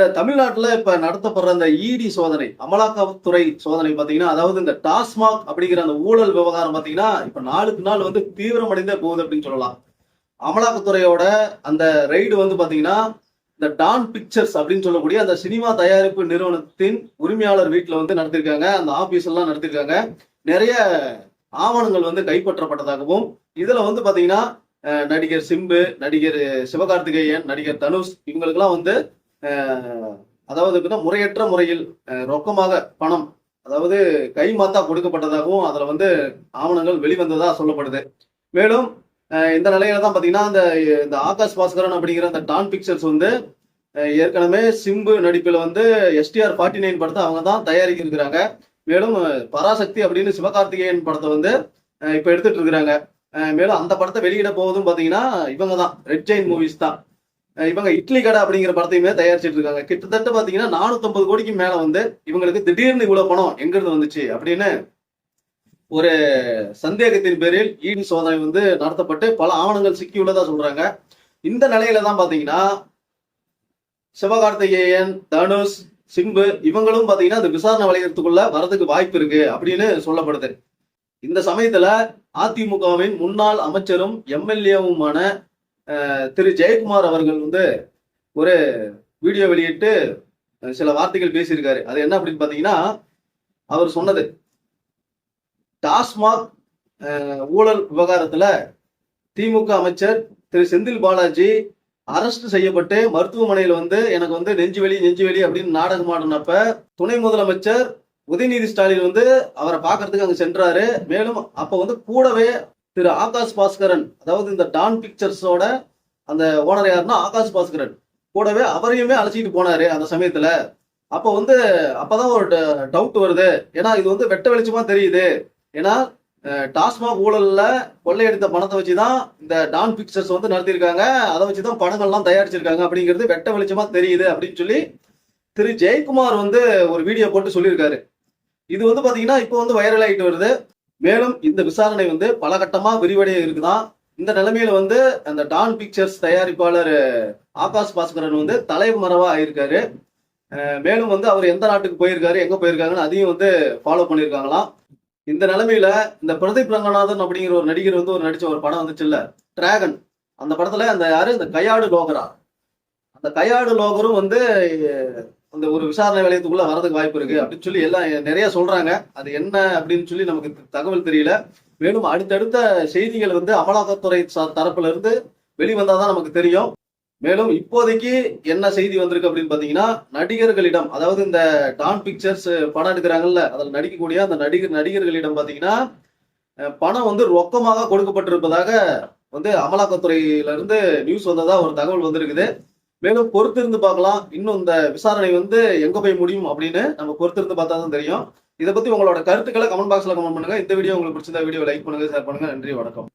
இந்த தமிழ்நாட்டில் இப்ப நடத்தப்படுற இந்த இடி சோதனை அமலாக்கத்துறை சோதனை பாத்தீங்கன்னா அதாவது இந்த டாஸ்மாக் அப்படிங்கிற அந்த ஊழல் விவகாரம் பாத்தீங்கன்னா இப்ப நாளுக்கு நாள் வந்து தீவிரமடைந்தே போகுது அப்படின்னு சொல்லலாம். அமலாக்கத்துறையோட அந்த ரைடு வந்து பாத்தீங்கன்னா இந்த டான் பிக்சர்ஸ் அப்படின்னு சொல்லக்கூடிய அந்த சினிமா தயாரிப்பு நிறுவனத்தின் உரிமையாளர் வீட்டில் வந்து நடத்திருக்காங்க. அந்த ஆபீஸ் எல்லாம் நடத்திருக்காங்க. நிறைய ஆவணங்கள் வந்து கைப்பற்றப்பட்டதாகவும் இதுல வந்து பாத்தீங்கன்னா நடிகர் சிம்பு நடிகர் சிவகார்த்திகேயன் நடிகர் தனுஷ் இவங்களுக்கெல்லாம் வந்து அதாவது முறையற்ற முறையில் ரொக்கமாக பணம் அதாவது கைமாத்தா கொடுக்கப்பட்டதாகவும் அதுல வந்து ஆவணங்கள் வெளிவந்ததா சொல்லப்படுது. மேலும் இந்த நிலையில தான் பாத்தீங்கன்னா இந்த இந்த ஆகாஷ் பாஸ்கரன் அப்படிங்கிற அந்த டான் பிக்சர்ஸ் வந்து ஏற்கனவே சிம்பு நடிப்பில் வந்து எஸ்டிஆர் ஃபார்ட்டி நைன் படத்தை அவங்க தான் தயாரிக்க இருக்கிறாங்க. மேலும் பராசக்தி அப்படின்னு சிவகார்த்திகேயன் படத்தை வந்து இப்போ இப்ப எடுத்துட்டு இருக்கிறாங்க. மேலும் அந்த படத்தை வெளியிட போவதும் பாத்தீங்கன்னா இவங்க தான் ரெட் ஜெயின் மூவிஸ் தான். இவங்க இட்லி கடை அப்படிங்கிற படத்தையுமே தயாரிச்சிட்டு இருக்காங்க. கிட்டத்தட்ட பாத்தீங்கன்னா 450 கோடிக்கு மேல வந்து இவங்களுக்கு திடீர்னு இவ்வளவு பணம் எங்கிருந்து வந்துச்சு அப்படின்னு ஒரு சந்தேகத்தின் பேரில் ஈடு சோதனை வந்து நடத்தப்பட்டு பல ஆவணங்கள் சிக்கியுள்ளதா சொல்றாங்க. இந்த நிலையில தான் பாத்தீங்கன்னா சிவகார்த்திகேயன் தனுஷ் சிம்பு இவங்களும் பாத்தீங்கன்னா அந்த விசாரணை வளையத்துக்குள்ள வரதுக்கு வாய்ப்பு இருக்கு அப்படின்னு சொல்லப்படுது. இந்த சமயத்துல அதிமுகவின் முன்னாள் அமைச்சரும் எம்எல்ஏவுமான திரு ஜெயக்குமார் அவர்கள் வந்து ஒரு வீடியோ வெளியிட்டு சில வார்த்தைகள் பேசியிருக்காரு. அது என்ன அப்படின்னு பார்த்தீங்கன்னா அவர் சொன்னது டாஸ்மாக் ஊழல் விவகாரத்துல திமுக அமைச்சர் திரு செந்தில் பாலாஜி அரெஸ்ட் செய்யப்பட்டு மருத்துவமனையில் வந்து எனக்கு வந்து நெஞ்சுவலி நெஞ்சுவலி அப்படின்னு நாடகம் ஆடினப்ப துணை முதலமைச்சர் உதயநிதி ஸ்டாலின் வந்து அவரை பார்க்கறதுக்கு அங்கே சென்றாரு. மேலும் அப்போ வந்து கூடவே திரு ஆகாஷ் பாஸ்கரன் அதாவது இந்த டான் பிக்சர்ஸோட அந்த ஓனர் யாருன்னா ஆகாஷ் பாஸ்கரன். கூடவே அவரையுமே அழைச்சிட்டு போனாரு அந்த சமயத்துல. அப்ப வந்து அப்பதான் ஒரு டவுட் வருது. ஏன்னா இது வந்து வெட்ட வெளிச்சமா தெரியுது. ஏன்னா டாஸ்மாக் ஊழல்ல கொள்ளையடித்த பணத்தை வச்சுதான் இந்த டான் பிக்சர்ஸ் வந்து நடத்தியிருக்காங்க. அதை வச்சுதான் படங்கள்லாம் தயாரிச்சிருக்காங்க அப்படிங்கிறது வெட்ட வெளிச்சமா தெரியுது அப்படின்னு சொல்லி திரு ஜெயக்குமார் வந்து ஒரு வீடியோ போட்டு சொல்லியிருக்காரு. இது வந்து பாத்தீங்கன்னா இப்போ வந்து வைரல் ஆகிட்டு வருது. மேலும் இந்த விசாரணை வந்து பல கட்டமா விரிவடைய இருக்குதான் இந்த நிலைமையில வந்து அந்த டான் பிக்சர்ஸ் தயாரிப்பாளர் ஆகாஷ் பாஸ்கரன் வந்து தலைமறைவா ஆயிருக்காரு. மேலும் வந்து அவர் எந்த நாட்டுக்கு போயிருக்காரு எங்க போயிருக்காருன்னு அதையும் வந்து ஃபாலோ பண்ணியிருக்காங்களாம் இந்த நிலைமையில இந்த பிரதீப் ரங்கநாதன் அப்படிங்கிற ஒரு நடிகர் வந்து ஒரு நடிச்ச ஒரு படம் வந்துச்சுல்ல டிராகன் அந்த படத்துல அந்த யாரு? இந்த கையாடு லோகரா. அந்த கையாடு லோகரும் வந்து அந்த ஒரு விசாரணை வளையத்துக்குள்ள வரதுக்கு வாய்ப்பு இருக்கு அப்படின்னு சொல்லி எல்லாம் நிறைய சொல்றாங்க. அது என்ன அப்படின்னு சொல்லி நமக்கு தகவல் தெரியல. மேலும் அடுத்தடுத்த செய்திகள் வந்து அமலாக்கத்துறை தரப்புல இருந்து வெளிவந்தாதான் நமக்கு தெரியும். மேலும் இப்போதைக்கு என்ன செய்தி வந்திருக்கு அப்படின்னு பாத்தீங்கன்னா நடிகர்களிடம் அதாவது இந்த டான் பிக்சர்ஸ் படம் எடுக்கிறாங்கல்ல அதில் நடிக்கக்கூடிய அந்த நடிகர் நடிகர்களிடம் பாத்தீங்கன்னா பணம் வந்து ரொக்கமாக கொடுக்கப்பட்டிருப்பதாக வந்து அமலாக்கத்துறையில இருந்து நியூஸ் வந்ததா ஒரு தகவல் வந்திருக்குது. மேலும் பொறுத்திருந்து பார்க்கலாம். இன்னும் இந்த விசாரணை வந்து எங்க போய் முடியும் அப்படின்னு நம்ம பொறுத்திருந்து பார்த்தா தான் தெரியும். இதை பத்தி உங்களோட கருத்துக்களை கமெண்ட் பாக்ஸ்ல கமெண்ட் பண்ணுங்க. இந்த வீடியோ உங்களுக்கு பிடிச்சிருந்தா வீடியோ லைக் பண்ணுங்க ஷேர் பண்ணுங்க. நன்றி வணக்கம்.